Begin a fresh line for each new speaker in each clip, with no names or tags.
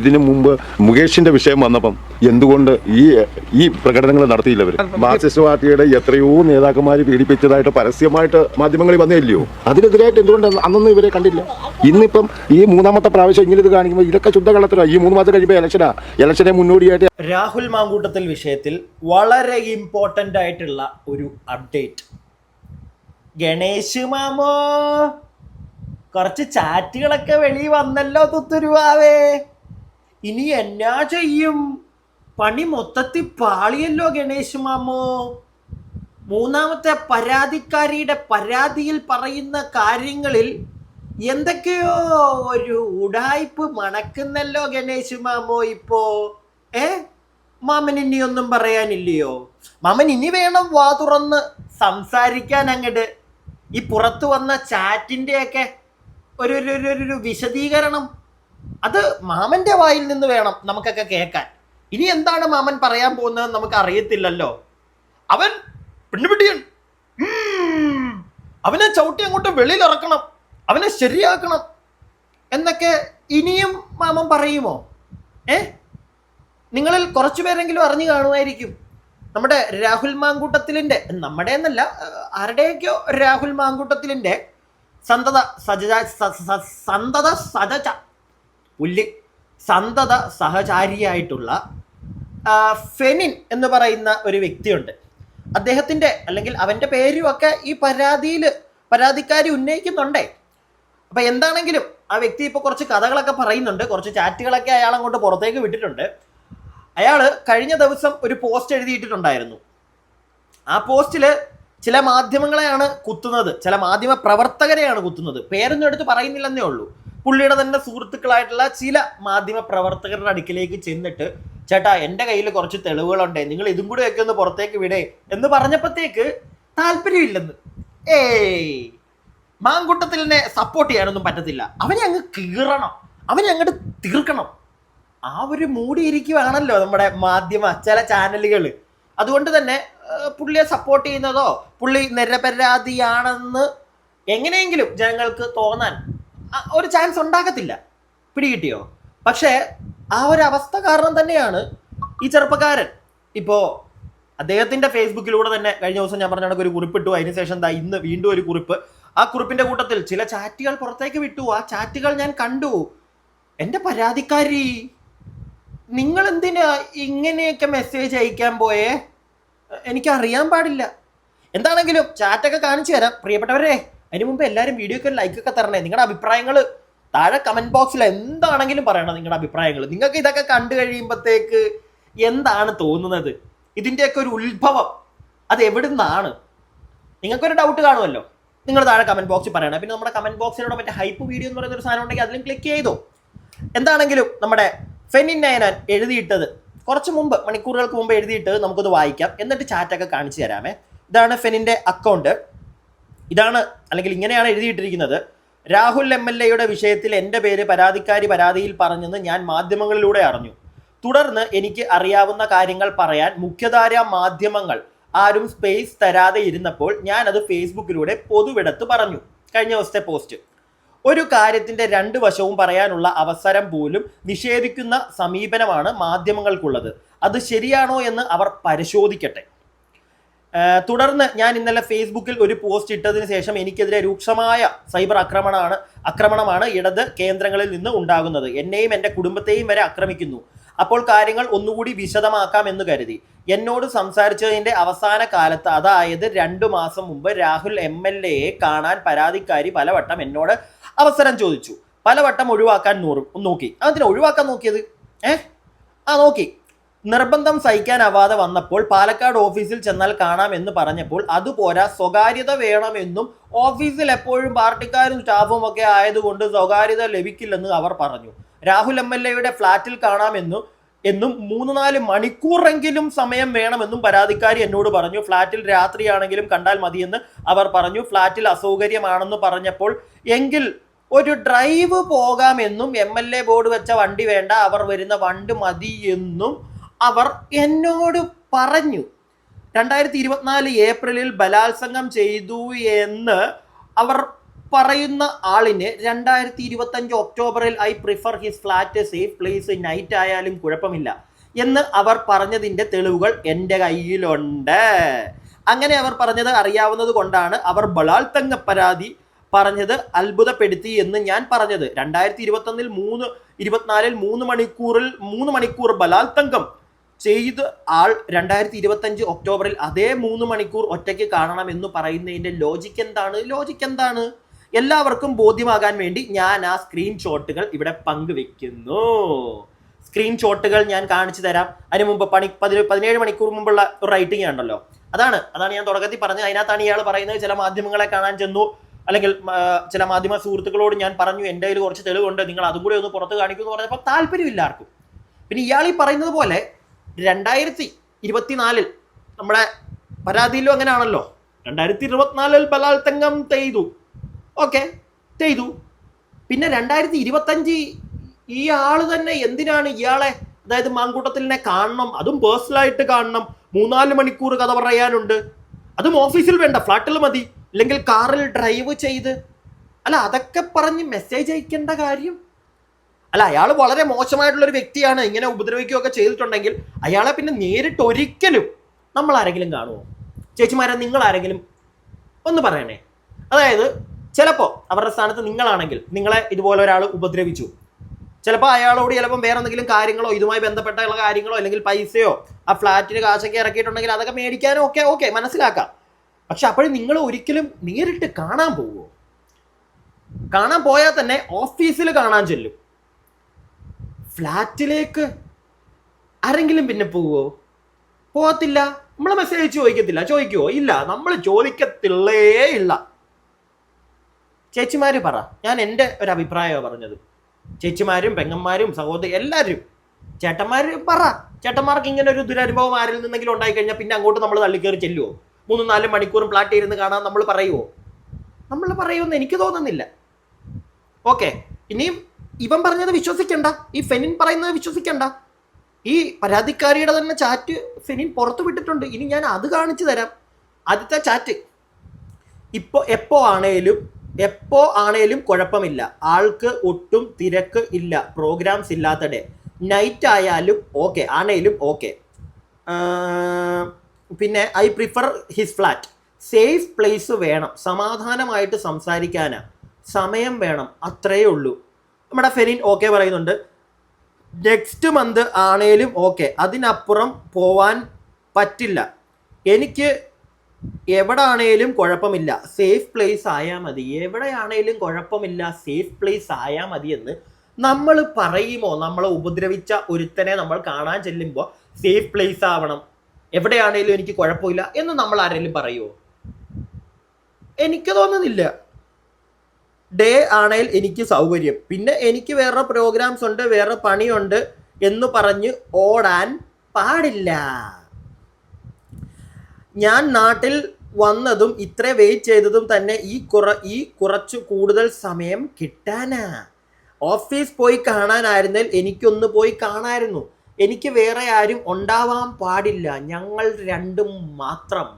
ഇതിനു മുമ്പ് മുകേഷിന്റെ വിഷയം വന്നപ്പം എന്തുകൊണ്ട് ഈ ഈ പ്രകടനങ്ങൾ നടത്തിയില്ല അവർ മാർക്സിസ്റ്റ് പാർട്ടിയുടെ എത്രയോ നേതാക്കന്മാർ പീഡിപ്പിച്ചതായിട്ട് പരസ്യമായിട്ട് മാധ്യമങ്ങളിൽ വന്നില്ലയോ? അതിനെതിരായിട്ട് എന്തുകൊണ്ട് അന്നൊന്നും ഇവരെ കണ്ടില്ല? ഇന്നിപ്പം ഈ മൂന്നാമത്തെ പ്രാവശ്യം ഇങ്ങനെ ഇത് കാണിക്കുമ്പോൾ ഇതൊക്കെ ശുദ്ധ കള്ളത്തരാ ഈ മൂന്ന് മാസം കഴിയുമ്പോൾ ഇലക്ഷനാ. ഇലക്ഷനെ മുന്നോടിയായിട്ട്
രാഹുൽ മാങ്കൂട്ടത്തിൽ വിഷയത്തിൽ വളരെ ഇമ്പോർട്ടന്റ് ആയിട്ടുള്ള ഒരു അപ്ഡേറ്റ് ഗണേശ് മാമോ കുറച്ച് ചാറ്റുകളൊക്കെ വെളി വന്നല്ലോ തുത്തുരുവാവേ. ഇനി എന്നാ ചെയ്യും? പണി മൊത്തത്തിൽ പാളിയല്ലോ ഗണേശ് മാമോ. മൂന്നാമത്തെ പരാതിക്കാരിയുടെ പരാതിയിൽ പറയുന്ന കാര്യങ്ങളിൽ എന്തൊക്കെയോ ഒരു ഉടായ്പ് മണക്കുന്നല്ലോ ഗണേശ് മാമോ ഇപ്പോ. ഏ? മാമൻ ഇനി ഒന്നും പറയാനില്ലയോ? മാമൻ ഇനി വേണം വാ തുറന്ന് സംസാരിക്കാൻ അങ്ങട്. ഈ പുറത്തു വന്ന ഒരു- ഒരു- ഒരു വിശദീകരണം അത് മാമന്റെ വായിൽ നിന്ന് വേണം നമുക്കൊക്കെ കേൾക്കാൻ. ഇനി എന്താണ് മാമൻ പറയാൻ പോകുന്നത് നമുക്ക് അറിയത്തില്ലല്ലോ. അവൻ പെണ്ണുപിടിയൻ. അവനെ ചവിട്ടി അങ്ങോട്ട് വെളിയിലിറക്കണം. അവനെ ശരിയാക്കണം. എന്നൊക്കെ ഇനിയും മാമൻ പറയുമോ? ഏ? നിങ്ങളിൽ കുറച്ചു പേരെങ്കിലും അറിഞ്ഞു കാണുമായിരിക്കും. നമ്മുടെ രാഹുൽ മാങ്കൂട്ടത്തിലിന്റെ നമ്മുടെ എന്നല്ല ആരുടെയൊക്കെയോ രാഹുൽ മാങ്കൂട്ടത്തിലിന്റെ സന്തത സജ സന്തത സജ പുല്ല് സന്തത സഹചാരിയായിട്ടുള്ള ഫെനിൻ എന്ന് പറയുന്ന ഒരു വ്യക്തിയുണ്ട്. അദ്ദേഹത്തിന്റെ അല്ലെങ്കിൽ അവന്റെ പേരും ഒക്കെ ഈ പരാതിയിൽ പരാതിക്കാരി ഉന്നയിക്കുന്നുണ്ടേ. അപ്പം എന്താണെങ്കിലും ആ വ്യക്തി ഇപ്പോൾ കുറച്ച് കഥകളൊക്കെ പറയുന്നുണ്ട്. കുറച്ച് ചാറ്റുകളൊക്കെ അയാൾ അങ്ങോട്ട് പുറത്തേക്ക് വിട്ടിട്ടുണ്ട്. അയാൾ കഴിഞ്ഞ ദിവസം ഒരു പോസ്റ്റ് എഴുതിയിട്ടിട്ടുണ്ടായിരുന്നു ആ പോസ്റ്റിൽ ചില മാധ്യമങ്ങളെയാണ് കുത്തുന്നത്. ചില മാധ്യമ പ്രവർത്തകരെയാണ് കുത്തുന്നത്. പേരൊന്നും എടുത്ത് പറയുന്നില്ലെന്നേ ഉള്ളൂ. പുള്ളിയുടെ തന്നെ സുഹൃത്തുക്കളായിട്ടുള്ള ചില മാധ്യമ പ്രവർത്തകരുടെ അടുക്കിലേക്ക് ചെന്നിട്ട് ചേട്ടാ എന്റെ കയ്യിൽ കുറച്ച് തെളിവുകളുണ്ട് നിങ്ങൾ ഇതും കൂടെ ഒക്കെ ഒന്ന് പുറത്തേക്ക് വിടേ എന്ന് പറഞ്ഞപ്പോഴത്തേക്ക് താല്പര്യമില്ലെന്ന്. ഏയ് മാങ്കുട്ടത്തിലിനെ സപ്പോർട്ട് ചെയ്യാനൊന്നും പറ്റത്തില്ല. അവനെ അങ്ങ് കീറണം. അവനെ അങ്ങോട്ട് തീർക്കണം. ആ ഒരു മൂടിയിരിക്കുവാണല്ലോ നമ്മുടെ മാധ്യമ ചില ചാനലുകൾ അതുകൊണ്ട് തന്നെ പുള്ളിയെ സപ്പോർട്ട് ചെയ്യുന്നതോ പുള്ളി നിരപരാധിയാണെന്ന് എങ്ങനെയെങ്കിലും ജനങ്ങൾക്ക് തോന്നാൻ ഒരു ചാൻസ് ഉണ്ടാകത്തില്ല. പിടികിട്ടിയോ? പക്ഷേ ആ ഒരു അവസ്ഥ കാരണം തന്നെയാണ് ഈ ചെറുപ്പക്കാരൻ. ഇപ്പോൾ അദ്ദേഹത്തിന്റെ ഫേസ്ബുക്കിലൂടെ തന്നെ കഴിഞ്ഞ ദിവസം ഞാൻ പറഞ്ഞ കണക്ക് ഒരു കുറിപ്പിട്ടു. അതിനുശേഷം ദാ ഇന്ന് വീണ്ടും ഒരു കുറിപ്പ്. ആ കുറിപ്പിന്റെ കൂട്ടത്തിൽ ചില ചാറ്റുകൾ പുറത്തേക്ക് വിട്ടു. ആ ചാറ്റുകൾ ഞാൻ കണ്ടു. എന്റെ പരാതിക്കാരി നിങ്ങൾ എന്തിനാ ഇങ്ങനെയൊക്കെ മെസ്സേജ് അയക്കാൻ പോയേ? എനിക്ക് അറിയാൻ പാടില്ല. എന്താണെങ്കിലും ചാറ്റൊക്കെ കാണിച്ചു തരാം. പ്രിയപ്പെട്ടവരെ അതിന് മുമ്പ് എല്ലാവരും വീഡിയോക്ക് ലൈക്ക് ഒക്കെ തരണേ. നിങ്ങളുടെ അഭിപ്രായങ്ങൾ താഴെ കമന്റ് ബോക്സിൽ എന്താണെങ്കിലും പറയണം നിങ്ങളുടെ അഭിപ്രായങ്ങൾ. നിങ്ങൾക്ക് ഇതൊക്കെ കണ്ടു കഴിയുമ്പോഴത്തേക്ക് എന്താണ് തോന്നുന്നത്? ഇതിന്റെയൊക്കെ ഒരു ഉത്ഭവം അത് എവിടുന്നാണ്? നിങ്ങൾക്കൊരു ഡൗട്ട് കാണുമല്ലോ. നിങ്ങൾ താഴെ കമന്റ് ബോക്സിൽ പറയണം. പിന്നെ നമ്മുടെ കമന്റ് ബോക്സിലൂടെ മറ്റേ ഹൈപ്പ് വീഡിയോ എന്ന് പറയുന്ന ഒരു സാധനം ഉണ്ടെങ്കിൽ അതിലും ക്ലിക്ക് ചെയ്തോ. എന്താണെങ്കിലും നമ്മുടെ ഫെനിൻ നയനാൻ എഴുതിയിട്ടത് കുറച്ച് മുമ്പ് മണിക്കൂറുകൾക്ക് മുമ്പ് എഴുതിയിട്ട് നമുക്കത് വായിക്കാം. എന്നിട്ട് ചാറ്റൊക്കെ കാണിച്ചു തരാമേ. ഇതാണ് ഫെനിന്റെ അക്കൗണ്ട് ഇതാണ് അല്ലെങ്കിൽ ഇങ്ങനെയാണ് എഴുതിയിട്ടിരിക്കുന്നത്. രാഹുൽ എം എൽ എയുടെ വിഷയത്തിൽ എന്റെ പേര് പരാതിക്കാരി പരാതിയിൽ പറഞ്ഞെന്ന് ഞാൻ മാധ്യമങ്ങളിലൂടെ അറിഞ്ഞു. തുടർന്ന് എനിക്ക് അറിയാവുന്ന കാര്യങ്ങൾ പറയാൻ മുഖ്യധാര മാധ്യമങ്ങൾ ആരും സ്പേസ് തരാതെ ഇരുന്നപ്പോൾ ഞാൻ അത് ഫേസ്ബുക്കിലൂടെ പൊതുവിടത്ത് പറഞ്ഞു. കഴിഞ്ഞ ദിവസത്തെ പോസ്റ്റ് ഒരു കാര്യത്തിന്റെ രണ്ട് വശവും പറയാനുള്ള അവസരം പോലും നിഷേധിക്കുന്ന സമീപനമാണ് മാധ്യമങ്ങൾക്കുള്ളത്. അത് ശരിയാണോ എന്ന് അവർ പരിശോധിക്കട്ടെ. തുടർന്ന് ഞാൻ ഇന്നലെ ഫേസ്ബുക്കിൽ ഒരു പോസ്റ്റ് ഇട്ടതിന് ശേഷം എനിക്കെതിരെ രൂക്ഷമായ സൈബർ ആക്രമണമാണ് ആക്രമണമാണ് ഇടത് കേന്ദ്രങ്ങളിൽ നിന്ന് ഉണ്ടാകുന്നത്. എന്നെയും എന്റെ കുടുംബത്തെയും വരെ ആക്രമിക്കുന്നു. അപ്പോൾ കാര്യങ്ങൾ ഒന്നുകൂടി വിശദമാക്കാം എന്ന് കരുതി. എന്നോട് സംസാരിച്ചതിന്റെ അവസാന കാലത്ത് അതായത് രണ്ടു മാസം മുമ്പ് രാഹുൽ എം എൽ എയെ കാണാൻ പരാതിക്കാരി പലവട്ടം എന്നോട് അവസരം ചോദിച്ചു. പലവട്ടം ഒഴിവാക്കാൻ നോക്കി. അതിനെ ഒഴിവാക്കാൻ നോക്കിയത്? ഏഹ് ആ നോക്കി. നിർബന്ധം സഹിക്കാനാവാതെ വന്നപ്പോൾ പാലക്കാട് ഓഫീസിൽ ചെന്നാൽ കാണാം എന്ന് പറഞ്ഞപ്പോൾ അതുപോരാ സ്വകാര്യത വേണമെന്നും ഓഫീസിൽ എപ്പോഴും പാർട്ടിക്കാരും സ്റ്റാഫും ഒക്കെ ആയതുകൊണ്ട് സ്വകാര്യത ലഭിക്കില്ലെന്ന് അവർ പറഞ്ഞു. രാഹുൽ എം എൽ എയുടെ ഫ്ളാറ്റിൽ കാണാമെന്നും എന്നും മൂന്ന് നാല് മണിക്കൂറെങ്കിലും സമയം വേണമെന്നും പരാതിക്കാരി എന്നോട് പറഞ്ഞു. ഫ്ളാറ്റിൽ രാത്രിയാണെങ്കിലും കണ്ടാൽ മതിയെന്ന് അവർ പറഞ്ഞു. ഫ്ളാറ്റിൽ അസൗകര്യമാണെന്ന് പറഞ്ഞപ്പോൾ എങ്കിൽ ഒരു ഡ്രൈവ് പോകാമെന്നും എം എൽ എ ബോർഡ് വെച്ച വണ്ടി വേണ്ട അവർ വരുന്ന വണ്ടി മതി എന്നും അവർ എന്നോട് പറഞ്ഞു രണ്ടായിരത്തി ഇരുപത്തിനാല് ഏപ്രിലിൽ ബലാത്സംഗം ചെയ്തു എന്ന് അവർ പറയുന്ന ആളിന് രണ്ടായിരത്തി ഇരുപത്തി അഞ്ച് ഒക്ടോബറിൽ I prefer his flat safe place night ആയാലും കുഴപ്പമില്ല എന്ന് അവർ പറഞ്ഞതിന്റെ തെളിവുകൾ എന്റെ കയ്യിലുണ്ട്. അങ്ങനെ അവർ പറഞ്ഞത് അറിയാവുന്നത് കൊണ്ടാണ് അവർ ബലാത്സംഗ പരാതി പറഞ്ഞത് അത്ഭുതപ്പെടുത്തി എന്ന് ഞാൻ പറഞ്ഞത്. രണ്ടായിരത്തി ഇരുപത്തൊന്നിൽ മൂന്ന് ഇരുപത്തിനാലിൽ മൂന്ന് മണിക്കൂറിൽ മൂന്ന് മണിക്കൂർ ബലാത്സംഗം ചെയ്ത് ആൾ രണ്ടായിരത്തി ഇരുപത്തഞ്ച് ഒക്ടോബറിൽ അതേ മൂന്ന് മണിക്കൂർ ഒറ്റയ്ക്ക് കാണണം എന്ന് പറയുന്നതിന്റെ ലോജിക്ക് എന്താണ്? ലോജിക്ക് എന്താണ്? എല്ലാവർക്കും ബോധ്യമാകാൻ വേണ്ടി ഞാൻ ആ സ്ക്രീൻഷോട്ടുകൾ ഇവിടെ പങ്കുവെക്കുന്നു. സ്ക്രീൻഷോട്ടുകൾ ഞാൻ കാണിച്ചു തരാം. അതിന് മുമ്പ് പണി പതിനേഴ് പതിനേഴ് മണിക്കൂർ മുമ്പുള്ള ഒരു റൈറ്റിംഗ് ഉണ്ടല്ലോ അതാണ് അതാണ് ഞാൻ തുടക്കത്തിൽ പറഞ്ഞത്. അതിനകത്താണ് ഇയാൾ പറയുന്നത് ചില മാധ്യമങ്ങളെ കാണാൻ ചെന്നു. അല്ലെങ്കിൽ ചില മാധ്യമ സുഹൃത്തുക്കളോട് ഞാൻ പറഞ്ഞു എന്റെ കയ്യിൽ കുറച്ച് തെളിവുണ്ട് നിങ്ങൾ അതും കൂടി ഒന്ന് പുറത്ത് കാണിക്കുമെന്ന് പറഞ്ഞപ്പോൾ താല്പര്യമില്ല ആർക്കും. പിന്നെ ഇയാൾ ഈ പറയുന്നത് പോലെ രണ്ടായിരത്തി ഇരുപത്തിനാലിൽ നമ്മുടെ പരാതിയിലും അങ്ങനെയാണല്ലോ. രണ്ടായിരത്തി ഇരുപത്തിനാലിൽ ബലാത്സംഗം ചെയ്തു ഓക്കെ ചെയ്തു പിന്നെ രണ്ടായിരത്തി ഇരുപത്തഞ്ച് ഈ ആൾ തന്നെ എന്തിനാണ് ഇയാളെ അതായത് മാങ്കൂട്ടത്തിലിനെ കാണണം അതും പേഴ്സണലായിട്ട് കാണണം മൂന്നാൽ മണിക്കൂർ കഥ പറയാനുണ്ട്. അതും ഓഫീസിൽ വേണ്ട ഫ്ലാറ്റിൽ മതി. അല്ലെങ്കിൽ കാറിൽ ഡ്രൈവ് ചെയ്ത്. അല്ല അതൊക്കെ പറഞ്ഞ് മെസ്സേജ് അയക്കേണ്ട കാര്യം അല്ല അയാൾ വളരെ മോശമായിട്ടുള്ള ഒരു വ്യക്തിയാണ് ഇങ്ങനെ ഉപദ്രവിക്കുകയൊക്കെ ചെയ്തിട്ടുണ്ടെങ്കിൽ അയാളെ പിന്നെ നേരിട്ട് ഒരിക്കലും നമ്മൾ ആരെങ്കിലും കാണുമോ ചേച്ചിമാരെ നിങ്ങൾ ആരെങ്കിലും ഒന്ന് പറയണേ. അതായത് ചിലപ്പോൾ അവരുടെ സ്ഥാനത്ത് നിങ്ങളാണെങ്കിൽ നിങ്ങളെ ഇതുപോലെ ഒരാൾ ഉപദ്രവിച്ചു. ചിലപ്പോൾ അയാളോട് ചിലപ്പം വേറെ എന്തെങ്കിലും കാര്യങ്ങളോ ഇതുമായി ബന്ധപ്പെട്ട കാര്യങ്ങളോ അല്ലെങ്കിൽ പൈസയോ ആ ഫ്ലാറ്റിന് കാശൊക്കെ ഇറക്കിയിട്ടുണ്ടെങ്കിൽ അതൊക്കെ മേടിക്കാനോ ഒക്കെ ഓക്കെ മനസ്സിലാക്കാം. പക്ഷെ അപ്പോഴും നിങ്ങൾ ഒരിക്കലും നേരിട്ട് കാണാൻ പോവുമോ കാണാൻ പോയാൽ തന്നെ ഓഫീസിൽ കാണാൻ ചെല്ലും. ഫ്ലാറ്റിലേക്ക് ആരെങ്കിലും പിന്നെ പോവോ? പോകത്തില്ല. നമ്മൾ മെസ്സേജ് ചോദിക്കത്തില്ല. ചോദിക്കുവോ? ഇല്ല. നമ്മൾ ചോദിക്കത്തില്ലേ ഇല്ല. ചേച്ചിമാര് പറ. ഞാൻ എന്റെ ഒരു അഭിപ്രായമാണ് പറഞ്ഞത്. ചേച്ചിമാരും പെങ്ങന്മാരും സഹോദരി എല്ലാവരും ചേട്ടന്മാർ പറ. ചേട്ടന്മാർക്ക് ഇങ്ങനെ ഒരു ദുരനുഭവം ആരിൽ നിന്നെങ്കിലും ഉണ്ടായി കഴിഞ്ഞാൽ പിന്നെ അങ്ങോട്ട് നമ്മൾ തള്ളിക്കയറി ചെല്ലുവോ? മൂന്നും നാലും മണിക്കൂറും പ്ലാറ്റ് ഇരുന്ന് കാണാൻ നമ്മൾ പറയുവോ? നമ്മൾ പറയുമെന്ന് എനിക്ക് തോന്നുന്നില്ല. ഓക്കെ ഇനിയും ഇവൻ പറഞ്ഞത് വിശ്വസിക്കണ്ട. ഈ ഫെനിൻ പറയുന്നത് വിശ്വസിക്കണ്ട. ഈ പരാതിക്കാരിയുടെ തന്നെ ചാറ്റ് ഫെനിൻ പുറത്തു വിട്ടിട്ടുണ്ട്. ഇനി ഞാൻ അത് കാണിച്ചു തരാം. ആദ്യത്തെ ചാറ്റ് ഇപ്പോൾ എപ്പോ ആണേലും എപ്പോ ആണേലും കുഴപ്പമില്ല. ആൾക്ക് ഒട്ടും തിരക്ക് ഇല്ല. പ്രോഗ്രാംസ് ഇല്ലാത്തടേ നൈറ്റ് ആയാലും ഓക്കെ ആണേലും ഓക്കെ പിന്നെ I prefer his flat safe place വേണം. സമാധാനമായിട്ട് സംസാരിക്കാനാ. സമയം വേണം. അത്രയേ ഉള്ളൂ. നമ്മുടെ ഫെനിൻ ഓക്കെ പറയുന്നുണ്ട്. നെക്സ്റ്റ് മന്ത് ആണേലും ഓക്കെ അതിനപ്പുറം പോവാൻ പറ്റില്ല. എനിക്ക് എവിടെ ആണേലും കുഴപ്പമില്ല. സേഫ് പ്ലേസ് ആയാൽ മതി. എവിടെയാണേലും കുഴപ്പമില്ല. സേഫ് പ്ലേസ് ആയാൽ മതി എന്ന് നമ്മൾ പറയുമോ? നമ്മളെ ഉപദ്രവിച്ച ഒരുത്തനെ നമ്മൾ കാണാൻ ചെല്ലുമ്പോൾ സേഫ് പ്ലേസ് ആവണം. എവിടെയാണേലും എനിക്ക് കുഴപ്പമില്ല എന്ന് നമ്മൾ ആരെങ്കിലും പറയുമോ എനിക്ക് തോന്നുന്നില്ല. ഡേ ആണേൽ എനിക്ക് സൗകര്യം. പിന്നെ എനിക്ക് വേറെ പ്രോഗ്രാംസ് ഉണ്ട് വേറെ പണിയുണ്ട് എന്ന് പറഞ്ഞ് ഓടാൻ പാടില്ല. ഞാൻ നാട്ടിൽ വന്നതും ഇത്ര വെയിറ്റ് ചെയ്തതും തന്നെ ഈ കുറ ഈ കുറച്ച് കൂടുതൽ സമയം കിട്ടാനാ. ഓഫീസ് പോയി കാണാനായിരുന്നാൽ എനിക്കൊന്ന് പോയി കാണായിരുന്നു. എനിക്ക് വേറെ ആരും ഉണ്ടാവാൻ പാടില്ല. ഞങ്ങൾ രണ്ടും മാത്രം.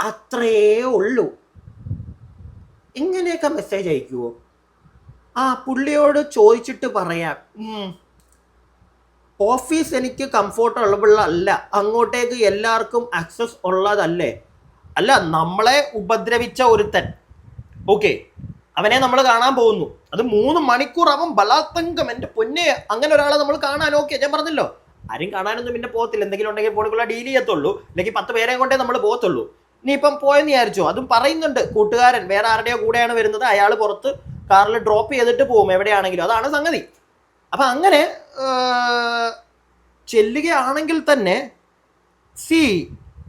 അത്രയേ ഉള്ളൂ. ഇങ്ങനെയൊക്കെ മെസ്സേജ് അയക്കുമോ ആ പുള്ളിയോട് ചോദിച്ചിട്ട് പറയാം. ഓഫീസ് എനിക്ക് കംഫോർട്ടബിൾ അല്ല. അങ്ങോട്ടേക്ക് എല്ലാവർക്കും ആക്സസ് ഉള്ളതല്ലേ? അല്ല നമ്മളെ ഉപദ്രവിച്ച ഒരുത്തൻ. ഓക്കെ അവനെ നമ്മൾ കാണാൻ പോകുന്നു. അത് മൂന്ന് മണിക്കൂർ അവൻ ബലാത്സംഗം. എന്റെ പൊന്നെ അങ്ങനെ ഒരാളെ നമ്മൾ കാണാൻ ഓക്കെ ഞാൻ പറഞ്ഞല്ലോ. ആരും കാണാനൊന്നും പിന്നെ പോകത്തില്ല. എന്തെങ്കിലും ഉണ്ടെങ്കിൽ ഫോണിക്കുള്ള ഡീൽ ചെയ്യത്തുള്ളൂ. അല്ലെങ്കിൽ പത്ത് പേരെ കൊണ്ടേ നമ്മൾ പോകത്തുള്ളൂ. ഇനിയിപ്പം പോയെന്ന് വിചാരിച്ചോ. അതും പറയുന്നുണ്ട് കൂട്ടുകാരൻ. വേറെ ആരുടെയോ കൂടെയാണ് വരുന്നത്. അയാൾ പുറത്ത് കാറിൽ ഡ്രോപ്പ് ചെയ്തിട്ട് പോകും എവിടെയാണെങ്കിലും. അതാണ് സംഗതി. അപ്പം അങ്ങനെ ചെല്ലുകയാണെങ്കിൽ തന്നെ സി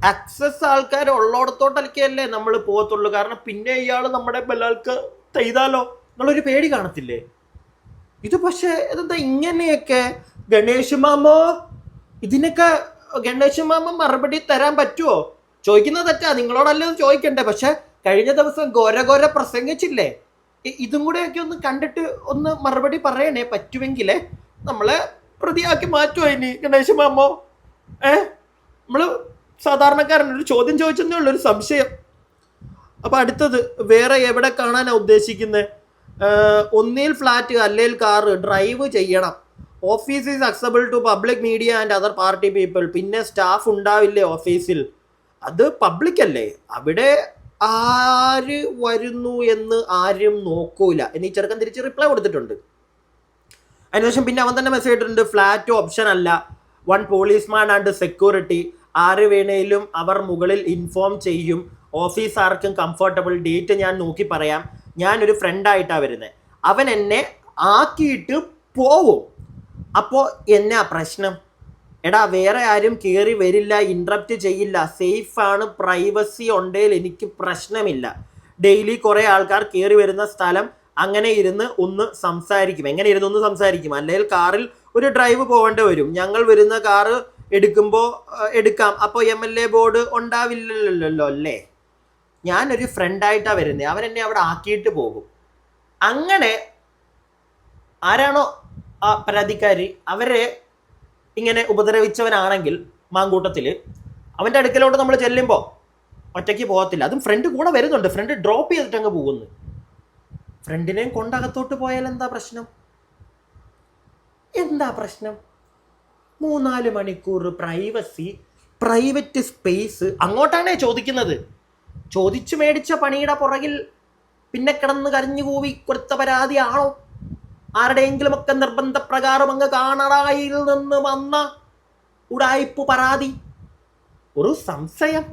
അക്സസ് ആൾക്കാർ ഉള്ളിടത്തോട്ടൊക്കെയല്ലേ നമ്മൾ പോകത്തുള്ളൂ. കാരണം പിന്നെ ഇയാൾ നമ്മുടെ ബലാൽക്ക് ചെയ്താലോ എന്നുള്ളൊരു പേടി കാണത്തില്ലേ? ഇത് പക്ഷേ ഇതെന്താ ഇങ്ങനെയൊക്കെ? ഗണേഷ് മാമോ? ഇതിനൊക്കെ ഗണേഷ് മാമ മറുപടി തരാൻ പറ്റുമോ ചോദിക്കുന്നത് തെറ്റാ നിങ്ങളോടല്ലോ ചോദിക്കണ്ടേ? പക്ഷെ കഴിഞ്ഞ ദിവസം ഘോര ഘോര പ്രസംഗിച്ചില്ലേ? ഇതും കൂടെയൊക്കെ ഒന്ന് കണ്ടിട്ട് ഒന്ന് മറുപടി പറയണേ പറ്റുമെങ്കിൽ നമ്മളെ പ്രതിയാക്കി മാറ്റുമോ ഇനി ഗണേശ മാമോ? ഏ? നമ്മൾ സാധാരണക്കാരൻ ഒരു ചോദ്യം ചോദിച്ചെന്നേ ഉള്ളൊരു സംശയം. അപ്പൊ അടുത്തത് വേറെ എവിടെ കാണാനാണ് ഉദ്ദേശിക്കുന്നത് ഒന്നിൽ ഫ്ലാറ്റ് അല്ലെങ്കിൽ കാറ് ഡ്രൈവ് ചെയ്യണം. Office is accessible to public media and other party people. പിന്നെ സ്റ്റാഫ് ഉണ്ടാവില്ലേ ഓഫീസിൽ? അത് പബ്ലിക് അല്ലേ? അവിടെ ആര് വരുന്നു എന്ന് ആരും നോക്കൂല. എന്ന് ഈ ചെറുക്കൻ തിരിച്ച് റിപ്ലൈ കൊടുത്തിട്ടുണ്ട്. അതിനുശേഷം പിന്നെ അവൻ തന്നെ മെസ്സേജ് ഇട്ടിട്ടുണ്ട് ഫ്ലാറ്റ് ഓപ്ഷൻ അല്ല. വൺ പോലീസ്മാൻ ആൻഡ് സെക്യൂരിറ്റി ആര് വേണേലും അവർ മുകളിൽ ഇൻഫോം ചെയ്യും. ഓഫീസ് ആർക്കും കംഫർട്ടബിൾ ഡേറ്റ് ഞാൻ നോക്കി പറയാം. ഞാനൊരു ഫ്രണ്ടായിട്ടാണ് വരുന്നത് അവൻ എന്നെ ആക്കിയിട്ട് പോവും. അപ്പോൾ എന്നാ പ്രശ്നം? എടാ വേറെ ആരും കയറി വരില്ല ഇൻട്രപ്റ്റ് ചെയ്യില്ല. സേഫ് ആണ് പ്രൈവസി ഉണ്ടേൽ എനിക്ക് പ്രശ്നമില്ല. ഡെയിലി കുറേ ആൾക്കാർ കയറി വരുന്ന സ്ഥലം അങ്ങനെ ഇരുന്ന് ഒന്ന് സംസാരിക്കും. എങ്ങനെ ഇരുന്ന് ഒന്ന് സംസാരിക്കും? അല്ലെങ്കിൽ കാറിൽ ഒരു ഡ്രൈവ് പോകേണ്ടി വരും. ഞങ്ങൾ വരുന്ന കാറ് എടുക്കുമ്പോൾ എടുക്കാം. അപ്പോൾ എം എൽ എ ബോർഡ് ഉണ്ടാവില്ലല്ലോ അല്ലേ? ഞാനൊരു ഫ്രണ്ടായിട്ടാണ് വരുന്നത് അവൻ എന്നെ അവിടെ ആക്കിയിട്ട് പോകും. അങ്ങനെ ആരാണോ ആ പരാതിക്കാരി അവരെ ഇങ്ങനെ ഉപദ്രവിച്ചവനാണെങ്കിൽ മാങ്കൂട്ടത്തിൽ അവന്റെ അടുക്കലോട്ട് നമ്മൾ ചെല്ലുമ്പോൾ ഒറ്റയ്ക്ക് പോകത്തില്ല. അതും ഫ്രണ്ട് കൂടെ വരുന്നുണ്ട്. ഫ്രണ്ട് ഡ്രോപ്പ് ചെയ്തിട്ട് അങ്ങ് പോകുന്നു. ഫ്രണ്ടിനെയും കൊണ്ടകത്തോട്ട് പോയാൽ എന്താ പ്രശ്നം? എന്താ പ്രശ്നം? മൂന്നാൽ മണിക്കൂർ പ്രൈവസി പ്രൈവറ്റ് സ്പേസ് അങ്ങോട്ടാണേ ചോദിക്കുന്നത്. ചോദിച്ചു മേടിച്ച പണിയുടെ പുറകിൽ പിന്നെ കിടന്ന് കരഞ്ഞു കൂവി കൊടുത്ത പരാതിയാണോ? ആരുടെയെങ്കിലും ഒക്കെ നിർബന്ധപ്രകാരം അങ്ങ് കാണറായിൽ നിന്ന് വന്ന ഉടായ്പ് പരാതി. ഒരു സംശയം.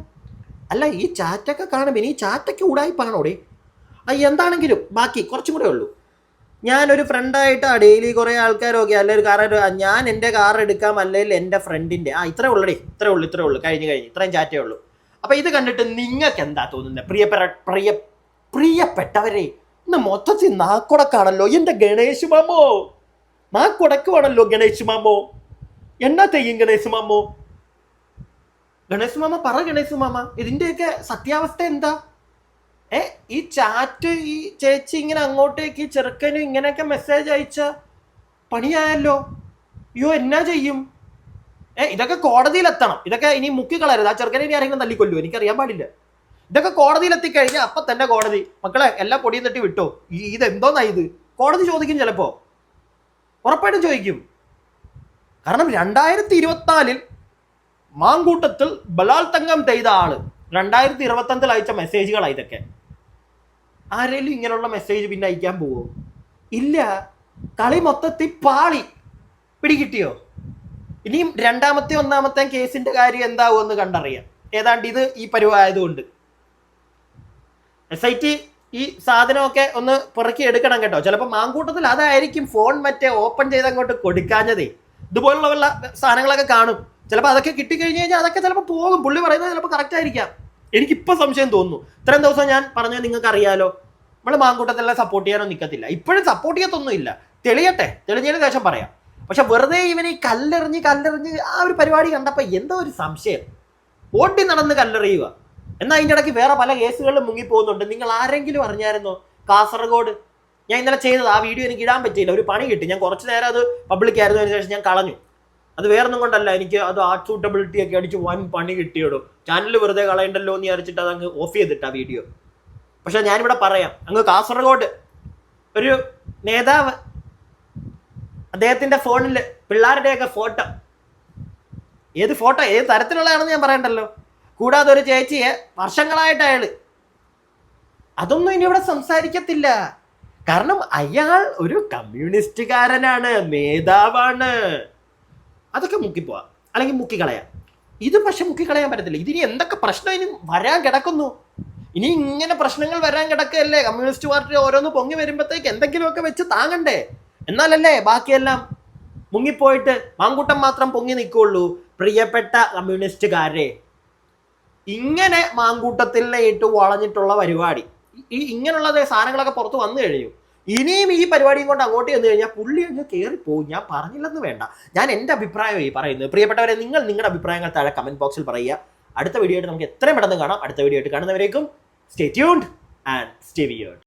അല്ല ഈ ചാറ്റൊക്കെ കാണുമ്പോൾ ഇനി ഈ ചാറ്റയ്ക്ക് ഉടായ്പാണോടെ ആ എന്താണെങ്കിലും ബാക്കി കുറച്ചും കൂടെ ഉള്ളൂ. ഞാനൊരു ഫ്രണ്ടായിട്ടാണ് ഡെയിലി കുറേ ആൾക്കാരൊക്കെ അല്ലെ ഒരു കാർ ഞാൻ എന്റെ കാർ എടുക്കാം അല്ലെങ്കിൽ എന്റെ ഫ്രണ്ടിന്റെ. ആ ഇത്രേ ഉള്ളടേ ഇത്രേ ഉള്ളൂ ഇത്രേ ഉള്ളൂ. കഴിഞ്ഞ് കഴിഞ്ഞ്. ഇത്രയും ചാറ്റേ ഉള്ളൂ. അപ്പോൾ ഇത് കണ്ടിട്ട് നിങ്ങൾക്ക് എന്താ തോന്നുന്നത്? പ്രിയപ്പെട്ട പ്രിയ പ്രിയപ്പെട്ടവരെ ഇന്ന് മൊത്തത്തിൽ നാക്കുടക്കാണല്ലോ എന്റെ ഗണേശ് മാമോ? നാക്കുടക്കുവാണല്ലോ ഗണേശ് മാമോ? എന്നാ തെയ്യും ഗണേശ് മാമോ? ഗണേശ് മാമ പറ ഗണേശ് മാമ. ഇതിന്റെയൊക്കെ സത്യാവസ്ഥ എന്താ? ഏ ഈ ചാറ്റ് ഈ ചേച്ചി ഇങ്ങനെ അങ്ങോട്ടേക്ക് ഈ ചെറുക്കന് ഇങ്ങനെയൊക്കെ മെസ്സേജ് അയച്ച പണിയായല്ലോ. അയ്യോ എന്നാ ചെയ്യും? ഏ ഇതൊക്കെ കോടതിയിലെത്തണം. ഇതൊക്കെ ഇനി മുക്കിക്കളയരുത് ആ ചെറുക്കനെ ഇനി ആരെങ്കിലും തല്ലിക്കൊല്ലു എനിക്കറിയാൻ പാടില്ല. ഇതൊക്കെ കോടതിയിലെത്തിക്കഴിഞ്ഞാൽ അപ്പം തന്നെ കോടതി. മക്കളെ എല്ലാ പൊടിയും തട്ടി വിട്ടോ? ഇതെന്തോന്നാ ഇത്? കോടതി ചോദിക്കും ചിലപ്പോ. ഉറപ്പായിട്ടും ചോദിക്കും. കാരണം രണ്ടായിരത്തി ഇരുപത്തിനാലിൽ മാങ്കൂട്ടത്തിൽ ബലാത്സംഗം ചെയ്ത ആൾ രണ്ടായിരത്തി ഇരുപത്തഞ്ചിൽ അയച്ച മെസ്സേജുകളാണ് ഇതൊക്കെ. ആരെങ്കിലും ഇങ്ങനെയുള്ള മെസ്സേജ് പിന്നെ അയക്കാൻ പോവോ? ഇല്ല. കളി മൊത്തത്തിൽ പാളി പിടികിട്ടിയോ? ഇനിയും രണ്ടാമത്തെ ഒന്നാമത്തെ കേസിന്റെ കാര്യം എന്താവുമെന്ന് കണ്ടറിയാം. ഏതാണ്ട് ഇത് ഈ പരുവായതുകൊണ്ട്. എസ് ഐ ടി ഈ സാധനമൊക്കെ ഒന്ന് പുറക്കി എടുക്കണം കേട്ടോ. ചിലപ്പോൾ മാങ്കൂട്ടത്തിൽ അതായിരിക്കും ഫോൺ മറ്റേ ഓപ്പൺ ചെയ്ത് അങ്ങോട്ട് കൊടുക്കാഞ്ഞതേ. ഇതുപോലുള്ള വല്ല സാധനങ്ങളൊക്കെ കാണും. ചിലപ്പോൾ അതൊക്കെ കിട്ടിക്കഴിഞ്ഞ് കഴിഞ്ഞാൽ അതൊക്കെ ചിലപ്പോൾ പോകും. പുള്ളി പറയുന്നത് ചിലപ്പോൾ കറക്റ്റ് ആയിരിക്കാം. എനിക്കിപ്പോൾ സംശയം തോന്നുന്നു. ഇത്രയും ദിവസം ഞാൻ പറഞ്ഞത് നിങ്ങൾക്ക് അറിയാലോ നമ്മൾ മാങ്കൂട്ടത്തിലെ സപ്പോർട്ട് ചെയ്യാനോ നിൽക്കത്തില്ല ഇപ്പോഴും സപ്പോർട്ട് ചെയ്യത്തൊന്നും ഇല്ല. തെളിയട്ടെ. തെളിഞ്ഞതിന് ശേഷം പറയാം. പക്ഷെ വെറുതെ ഇവനെ കല്ലെറിഞ്ഞ് കല്ലെറിഞ്ഞ് ആ ഒരു പരിപാടി കണ്ടപ്പോൾ എന്തോ ഒരു സംശയം. ഓട്ടി നടന്ന് കല്ലെറിയുക. എന്നാൽ അതിന്റെ ഇടയ്ക്ക് വേറെ പല കേസുകളിലും മുങ്ങിപ്പോകുന്നുണ്ട്. നിങ്ങൾ ആരെങ്കിലും അറിഞ്ഞായിരുന്നോ? കാസർഗോഡ്. ഞാൻ ഇന്നലെ ചെയ്തത് ആ വീഡിയോ എനിക്ക് ഇടാൻ പറ്റിയില്ല. ഒരു പണി കിട്ടി. ഞാൻ കുറച്ച് നേരം അത് പബ്ലിക് ആയിരുന്നു. അതിന് ശേഷം ഞാൻ കളഞ്ഞു. അത് വേറൊന്നും കൊണ്ടല്ല. എനിക്ക് അത് ആർട്ട് സൂട്ടബിലിറ്റി ഒക്കെ അടിച്ച് വൻ പണി കിട്ടിയിടും. ചാനൽ വെറുതെ കളയണ്ടല്ലോ എന്ന് വിചാരിച്ചിട്ട് അങ്ങ് ഓഫ് ചെയ്തിട്ട് ആ വീഡിയോ. പക്ഷെ ഞാനിവിടെ പറയാം. അങ്ങ് കാസർഗോഡ്. ഒരു നേതാവ്. അദ്ദേഹത്തിന്റെ ഫോണിൽ പിള്ളേരുടെയൊക്കെ ഫോട്ടോ ഏത് ഫോട്ടോ ഏത് തരത്തിലുള്ളതാണെന്ന് ഞാൻ പറയണ്ടല്ലോ? കൂടാതെ ഒരു ചേച്ചിയെ വർഷങ്ങളായിട്ട് അയാൾ. അതൊന്നും ഇനി ഇവിടെ സംസാരിക്കത്തില്ല. കാരണം അയാൾ ഒരു കമ്മ്യൂണിസ്റ്റുകാരനാണ് നേതാവാണ് അതൊക്കെ മുക്കിപ്പോവാം. അല്ലെങ്കിൽ മുക്കിക്കളയാം. ഇത് പക്ഷെ മുക്കിക്കളയാൻ പറ്റത്തില്ല. ഇതിനി എന്തൊക്കെ പ്രശ്നം ഇനി വരാൻ കിടക്കുന്നു? ഇനി ഇങ്ങനെ പ്രശ്നങ്ങൾ വരാൻ കിടക്കുകയല്ലേ? കമ്മ്യൂണിസ്റ്റ് പാർട്ടി ഓരോന്ന് പൊങ്ങി വരുമ്പോഴത്തേക്ക് എന്തെങ്കിലുമൊക്കെ വെച്ച് താങ്ങണ്ടേ? എന്നാലല്ലേ ബാക്കിയെല്ലാം മുങ്ങിപ്പോയിട്ട് മാങ്കൂട്ടം മാത്രം പൊങ്ങി നിൽക്കുള്ളൂ പ്രിയപ്പെട്ട കമ്മ്യൂണിസ്റ്റുകാരെ ഇങ്ങനെ മാങ്കൂട്ടത്തിലേട്ട് വളഞ്ഞിട്ടുള്ള പരിപാടി. ഈ ഇങ്ങനെയുള്ള സാധനങ്ങളൊക്കെ പുറത്ത് വന്നു കഴിഞ്ഞു. ഇനിയും ഈ പരിപാടിയും കൊണ്ട് അങ്ങോട്ട് ചെന്ന് കഴിഞ്ഞാൽ പുള്ളി അങ്ങ് കയറിപ്പോവും ഞാൻ പറഞ്ഞില്ലെന്ന് വേണ്ട. ഞാൻ എന്റെ അഭിപ്രായം ഈ പറയുന്നത്. പ്രിയപ്പെട്ടവരെ നിങ്ങൾ നിങ്ങളുടെ അഭിപ്രായങ്ങൾ താഴെ കമന്റ് ബോക്സിൽ പറയുക. അടുത്ത വീഡിയോ ആയിട്ട് നമുക്ക് എത്രയും പെട്ടെന്ന് കാണാം. അടുത്ത വീഡിയോ ആയിട്ട് കാണുന്നവരേക്കും stay tuned and stay weird